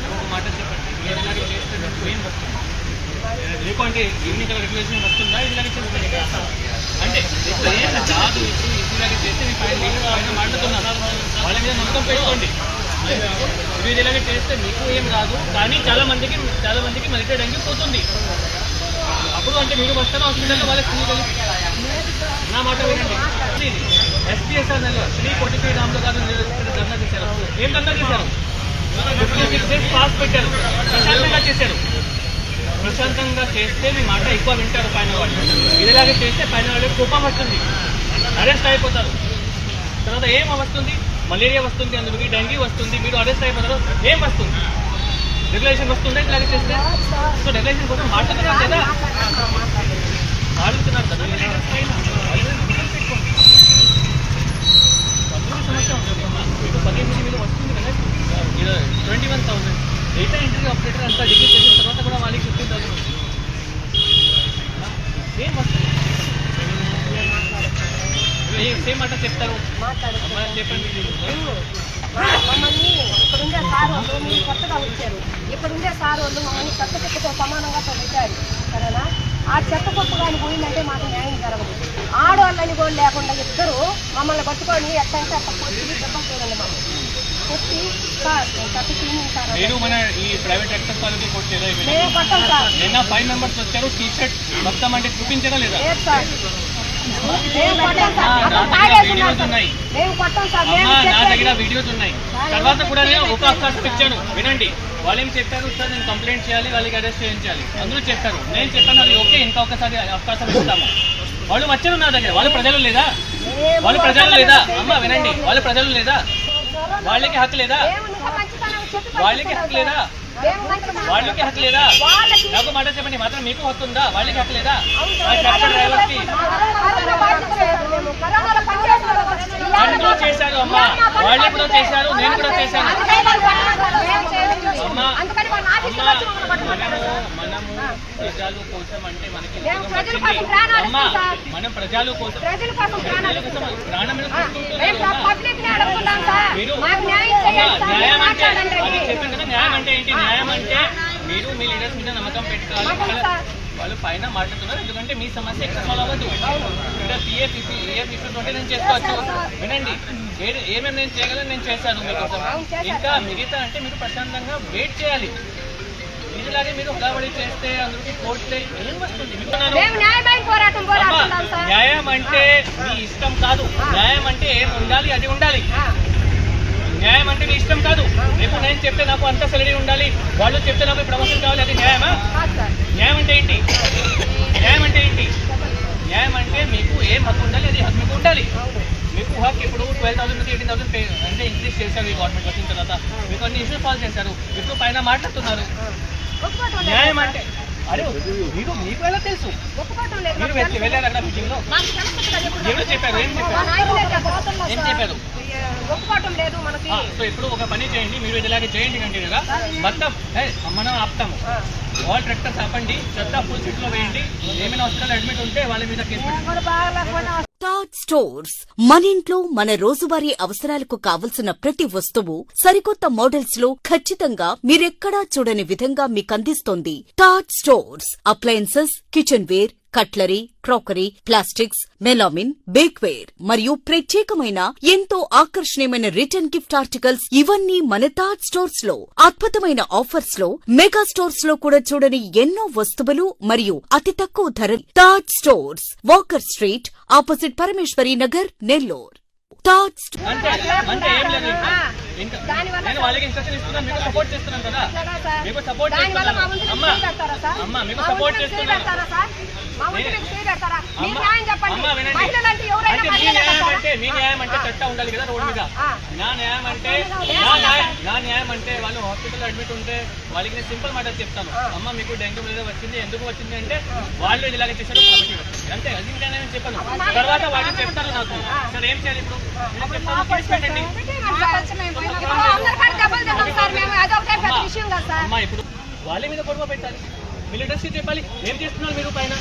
మీకు మాట చెప్పండి. మీరు ఇలాగే చేస్తే మీకు ఏం వస్తుంది అంటే ఈవినింగ్ రెగ్యులేషన్ వస్తుందా ఇలాగే చేస్తుంది అంటే ఇప్పుడు ఏం కాదు చేస్తే మీ పైన లీడర్ మాట్లాడుతున్నారు వాళ్ళ మీద నమ్మకం పెట్టుకోండి. మీరు ఇలాగే చేస్తే మీకు ఏం రాదు. కానీ చాలా మందికి చాలా మందికి మెడిటెడ్ అంగి పోతుంది అప్పుడు అంటే మీరు వస్తారు హాస్పిటల్లో వాళ్ళకి తీసుకెళ్ళి నా మాట వినండి. ఎస్పీఎస్ఆర్ నెల శ్రీ కొట్టిపై రామ్లో గారు ధర్నా చేశారు. ఏం ధర్నా చేశారు? పాస్ పెట్టారు. ప్రశాంతంగా చేశారు. ప్రశాంతంగా చేస్తే మీ మాట ఎక్కువ వింటారు పైన వాళ్ళు. ఇదిలాగే చేస్తే పైన వాళ్ళకి కోపం వస్తుంది. అరెస్ట్ అయిపోతారు. తర్వాత ఏం వస్తుంది? మలేరియా వస్తుంది అందులోకి డెంగ్యూ వస్తుంది మీరు అరెస్ట్ అయిపోతారు. ఏం వస్తుంది? రెగ్యులేషన్ వస్తుందా ఇట్లాగే చేస్తే? సో రెగ్యులేషన్ కోసం మాట్లాడుతున్నారు కదా. మాట్లాడుతున్నారు కదా. అందరూ సమస్య మీద వస్తుంది కదా twenty one thousand data entry operator అంతా డిగ్రీ చేసిన తర్వాత కూడా వాళ్ళకి ఫిఫ్టీన్ థౌసండ్ వస్తుంది సేమ్ వస్తుంది సేమ్ మాట చెప్తారు? చెప్పండి. మమ్మల్ని ఇక్కడ ఉండే సార్ వాళ్ళు మీరు కొత్తగా వచ్చారు. ఇక్కడ ఉండే సార్ వాళ్ళు మమ్మల్ని చెత్త కుప్పతో సమానంగా పెట్టారు సరేనా? ఆ చెత్త కుప్ప కానీ పోయిందంటే మాకు న్యాయం జరగదు. ఆడవాళ్ళని కూడా లేకుండా ఇద్దరు మమ్మల్ని పట్టుకొని ఎట్టంటే అట్ట కొట్టి దెబ్బలు చూడండి మమ్మల్ని కొట్టి సార్ నేను చెత్త క్లీనింగ్ సార్. మీరు మన ఈ ప్రైవేట్ యాక్టర్స్ వాళ్ళకి కొట్టేదా మేము కొట్టాం సార్. నిన్న ఫైవ్ మెంబర్స్ వచ్చారు టీ షర్ట్ మొత్తం అంటే చూపించడం లేదా? లేదు సార్. తర్వాత కూడా నేను ఒక అవకాశం ఇచ్చాను వినండి. వాళ్ళు ఏం చెప్పారు? సార్ నేను కంప్లైంట్ చేయాలి వాళ్ళకి అరెస్ట్ చేయించాలి. అందరూ చెప్పారు. నేను చెప్పాను అది ఓకే ఇంకా ఒకసారి అవకాశం ఇస్తాము. వాళ్ళు వచ్చారు నా దగ్గర. వాళ్ళు ప్రజలు లేదా? వాళ్ళు ప్రజలు లేదా? అమ్మ వినండి. వాళ్ళు ప్రజలు లేదా? వాళ్ళకి హక్కు లేదా? వాళ్ళకి హక్కు లేదా? వాళ్ళకి హక్కు లేదా? నాకు మాట చెప్పండి మాత్రం మీకు హక్కు ఉందా వాళ్ళకి హక్కు లేదా. ట్రాక్టర్కి కూడా చేశారు అమ్మా. వాళ్ళు కూడా చేశారు నేను కూడా చేశాను. అందుకని వాళ్ళు వచ్చి మమ్మల్ని పట్టుకుంటారు మనము ప్రజలు కోసం అంటే మనకి మేము ప్రజల వచ్చింది. కోసం ప్రాణాలు అమ్మా ఇస్తాం సార్. మనం ప్రజలు కోసం ప్రజల కోసం ప్రాణాలు ప్రజల కోసం ప్రాణం మీద మేము తీసుకుంటున్నాం అమ్మా. పబ్లిక్ని అడుగుతున్నాం సార్. మీరు మాకు న్యాయం అమ్మా, చేయండి సార్. న్యాయం మీరు అంటే మాట్లాడండి. అది చెప్పాను కదా న్యాయం అంటే ఏంటి? న్యాయం అంటే మీరు మీ లీడర్స్ మీద నమ్మకం పెట్టుకోవాలి. నమ్మకం వాళ్ళ- సార్. పైన మాట్లాడుతున్నారు. ఎందుకంటే మీ సమస్య ఎక్కువ సాల్వ్ అవ్వదు. ఇక్కడ పిఎఫ్ ఏఎఫ్ ఇష్యూస్ ఉంటే నేను చేసుకోవచ్చు. వినండి. ఏమేమి నేను చేయగలను నేను చేశాను మీకోసం. ఇంకా మిగతా అంటే మీరు ప్రశాంతంగా వెయిట్ చేయాలి. ఇదిలాగే మీరు హడావడి చేస్తే అందరికి కోర్టులే ఏం వస్తుంది? న్యాయం అంటే మీ ఇష్టం కాదు. న్యాయం అంటే ఏం ఉండాలి అది ఉండాలి. న్యాయం అంటే మీ ఇష్టం కాదు. రేపు నేను చెప్తే నాకు అంత సెలరీ ఉండాలి. వాళ్ళు చెప్తే నాకు ప్రమోషన్ కావాలి. అది న్యాయమా? న్యాయం అంటే ఏంటి? న్యాయం అంటే ఏంటి? న్యాయం అంటే మీకు ఏం హక్కు ఉండాలి అది హక్కు మీకు ఉండాలి. మీకు హక్కు ఇప్పుడు ట్వెల్వ్ థౌసండ్ నుంచి ఎయిటీన్ థౌసండ్ అంటే ఇంక్రీజ్ చేశారు ఈ గవర్నమెంట్ వచ్చిన తర్వాత. మీకు అన్ని ఇష్యూస్ సాల్వ్ చేశారు. ఇప్పుడు పైన మాట్లాడుతున్నారు. న్యాయం అంటే అరే మీకు మీకు ఎలా తెలుసు? మీరు వెళ్ళి వెళ్ళారు అక్కడ మీటింగ్లో. మాకు తెలుసు కదా ఎప్పుడు ఎవరు చెప్పారు? ఏం చెప్పారు. ఏం. చెప్పారు? ఒప్పుకోవటం లేదు మనకి. సో ఇప్పుడు ఒక పని చేయండి మీరు ఇలాగే చేయండి కంటిన్యూగా మొత్తం ఏ, మనం ఆపుతాము. ఆల్ ట్రాక్టర్స్ ఆపండి చెత్త ఫుల్ సీట్లో వేయండి. ఏమైనా హాస్పిటల్ అడ్మిట్ ఉంటే వాళ్ళ మీద కేసు పెట్టండి స్టోర్స్ మన ఇంట్లో మన రోజువారీ అవసరాలకు కావలసిన ప్రతి వస్తువు సరికొత్త మోడల్స్లో ఖచ్చితంగా మీరెక్కడా చూడని విధంగా మీకందిస్తోంది taught stores appliances kitchenware cutlery crockery plastics melamine bakeware మరియు ప్రత్యేకమైన ఎంతో ఆకర్షణీయమైన రిటర్న్ గిఫ్ట్ ఆర్టికల్స్ ఇవన్నీ మన టాట్ స్టోర్స్లో అద్భుతమైన ఆఫర్స్లో మెగా స్టోర్స్లో కూడా చూడని ఎన్నో వస్తువులు మరియు అతి తక్కువ ధర taught stores Walker street opposite Parameshwari Nagar Nellore. Thoughts అంటే అంటే వాళ్ళకి ఇన్స్ట్రక్షన్ ఇస్తున్నాను మీకు సపోర్ట్ చేస్తున్నాను కదా? మీకు సపోర్ట్ అమ్మా మీకు మా సపోర్ట్ న్యాయం అంటే మీ న్యాయం అంటే అంటే. చట్టం ఉండాలి కదా రోడ్ మీద. నా న్యాయం అంటే నా న్యాయం అంటే వాళ్ళు హాస్పిటల్ అడ్మిట్ ఉంటే వాళ్ళకి నేను సింపుల్ మాట చెప్తాను. అమ్మ మీకు డెంగ్యూ మీద వచ్చింది. ఎందుకు వచ్చింది అంటే వాళ్ళు ఇలాగే చేశారు అంతే అది నేను చెప్పాను. తర్వాత వాళ్ళు చెప్తారు నాకు. సార్ ఏం చేయాలి ఇప్పుడు? నేను చెప్తాను వాళ్ళ మీద గొడవ పెట్టాలి. మిలిటరీకి చెప్పాలి. ఏం చేస్తున్నారు మీరు పైన?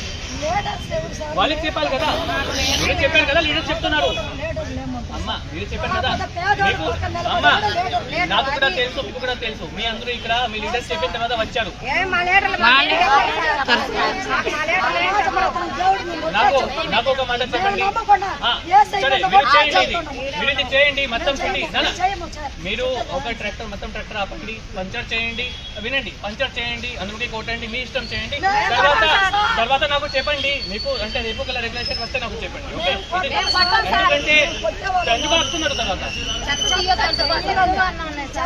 వాళ్ళకి చెప్పాలి కదా. మీరు చెప్పారు కదా లీడర్ చెప్తున్నారు. అమ్మా మీరు చెప్పారు కదా. మీకు అమ్మా నాకు కూడా తెలుసు మీకు కూడా తెలుసు. మీ అందరూ ఇక్కడ మీ లీడర్స్ చెప్పిన తర్వాత వచ్చారు. నాకు నాకు ఒక మాట చెప్పండి. సరే మీరు చేయండి. మీరు ఇది చేయండి మొత్తం చూడండి నాన్న, మీరు ఒక ట్రాక్టర్ మొత్తం ట్రాక్టర్ ఆపండి. పంచర్ చేయండి. వినండి పంచర్ చేయండి. అందుకే కొట్టండి. మీ ఇష్టం చేయండి. తర్వాత తర్వాత నాకు చెప్పండి. మీకు అంటే రేపు గల రెగ్యులేషన్ వస్తే నాకు చెప్పండి ఓకే? ఎందుకంటే ఎందుకు ఆపుతున్నారు తర్వాత.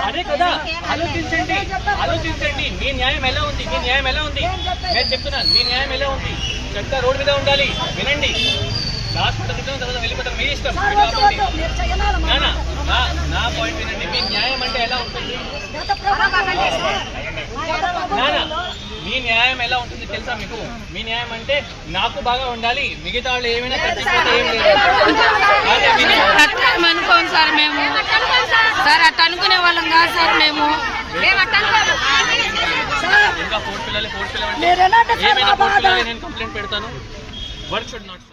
అదే కదా ఆలోచించండి ఆలోచించండి. మీ న్యాయం ఎలా ఉంది? మీ న్యాయం ఎలా ఉంది? నేను చెప్తున్నాను మీ న్యాయం ఎలా ఉంది? చెత్త రోడ్ మీద ఉండాలి వినండి. లాస్ట్ పట్టుకుంటాం తర్వాత వెళ్ళిపోతాం మీ ఇష్టం. నా నా పాయింట్ వినండి. మీ న్యాయం అంటే ఎలా ఉంటుంది? నాన్న మీ న్యాయం ఎలా ఉంటుంది తెలుసా మీకు? మీ న్యాయం అంటే నాకు బాగా ఉండాలి మిగతా వాళ్ళు ఏమైనా తప్పిపోతే ఏం లేదు. సార్ అట్లా అనుకునే వాళ్ళం కాదు సార్ మేము. ఇంకా ఫోర్ పిల్లలు ఫోర్ పిల్లలు అంటే ఏమైనా ఫోర్ పిల్లలు నేను కంప్లైంట్ పెడతాను? Work should not